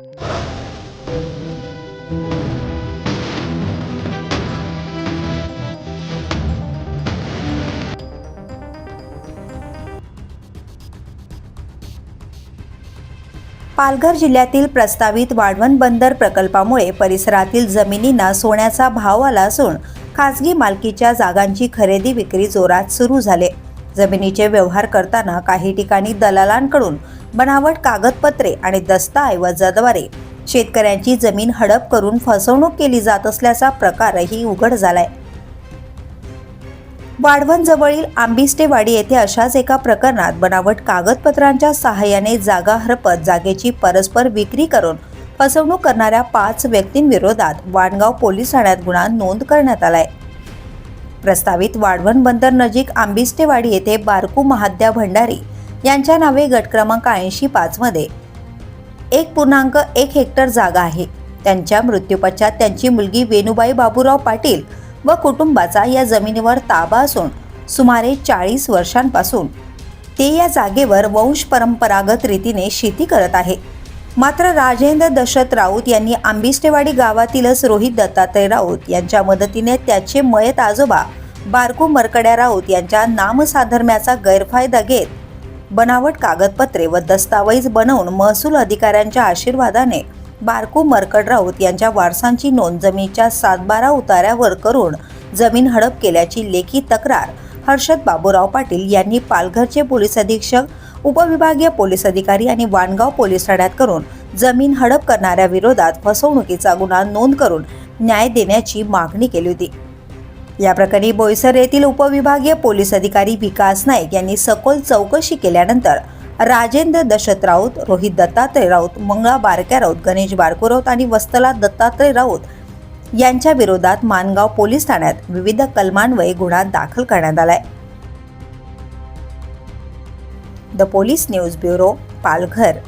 पालघर जिल्ह्यातील प्रस्तावित वाढवण बंदर प्रकल्पामुळे परिसरातील जमिनींना सोन्याचा भाव आला असून खासगी मालकीच्या जागांची खरेदी विक्री जोरात सुरू झाले. जमिनीचे व्यवहार करताना काही ठिकाणी दलालांकडून बनावट कागदपत्रे आणि दस्तऐवजाद्वारे शेतकऱ्यांची जमीन हडप करून फसवणूक केली जात असल्याचा प्रकारही उघड झालाय. वाढवणजवळील आंबिस्टेवाडी येथे अशाच एका प्रकरणात बनावट कागदपत्रांच्या सहाय्याने जागा हरपत जागेची परस्पर विक्री करून फसवणूक करणाऱ्या पाच व्यक्तींविरोधात वाणगाव पोलीस ठाण्यात गुन्हा नोंद करण्यात आलाय. प्रस्तावित वाढवण बंदर नजीक आंबिस्टेवाडी येथे बारकू महाद्या भंडारी यांच्या नावे गट क्रमांक ऐंशी पाचमध्ये एक पूर्णांक एक हेक्टर जागा आहे. त्यांच्या मृत्यूपश्चात त्यांची मुलगी वेणुबाई बाबूराव पाटील व कुटुंबाचा या जमिनीवर ताबा असून सुमारे चाळीस वर्षांपासून. ते या जागेवर वंश परंपरागत रीतीने शेती करत आहे. मात्र राजेंद्र दशरथ राऊत यांनी आंबिस्टेवाडी गावातीलच रोहित दत्तात्रय राऊत यांच्या मदतीने त्याचे मयत आजोबा बारकू मरकड्या राऊत यांच्या नामसाधर्म्याचा गैरफायदा घेत बनावट कागदपत्रे व दस्तावेज बनवून महसूल अधिकाऱ्यांच्या आशीर्वादाने बारकू मरकड राऊत यांच्या वारसांची नोंद जमिनीच्या सातबारा उतार्यावर करून जमीन हडप केल्याची लेखी तक्रार हर्षद बाबूराव पाटील यांनी पालघरचे पोलीस अधीक्षक उपविभागीय पोलीस अधिकारी आणि वाणगाव पोलीस ठाण्यात करून जमीन हडप करणाऱ्या विरोधात फसवणुकीचा गुन्हा नोंद करून न्याय देण्याची मागणी केली होती. या प्रकरणी बोईसर येथील उपविभागीय पोलीस अधिकारी विकास नाईक यांनी सखोल चौकशी केल्यानंतर राजेंद्र दशरथ राऊत रोहित दत्तात्रय राऊत मंगळा बारक्या राऊत गणेश बारकू राऊत आणि वस्तला दत्तात्रय राऊत यांच्या विरोधात मानगाव पोलीस ठाण्यात विविध कलमान्वये गुन्हा दाखल करण्यात आलाय. The police news bureau Palghar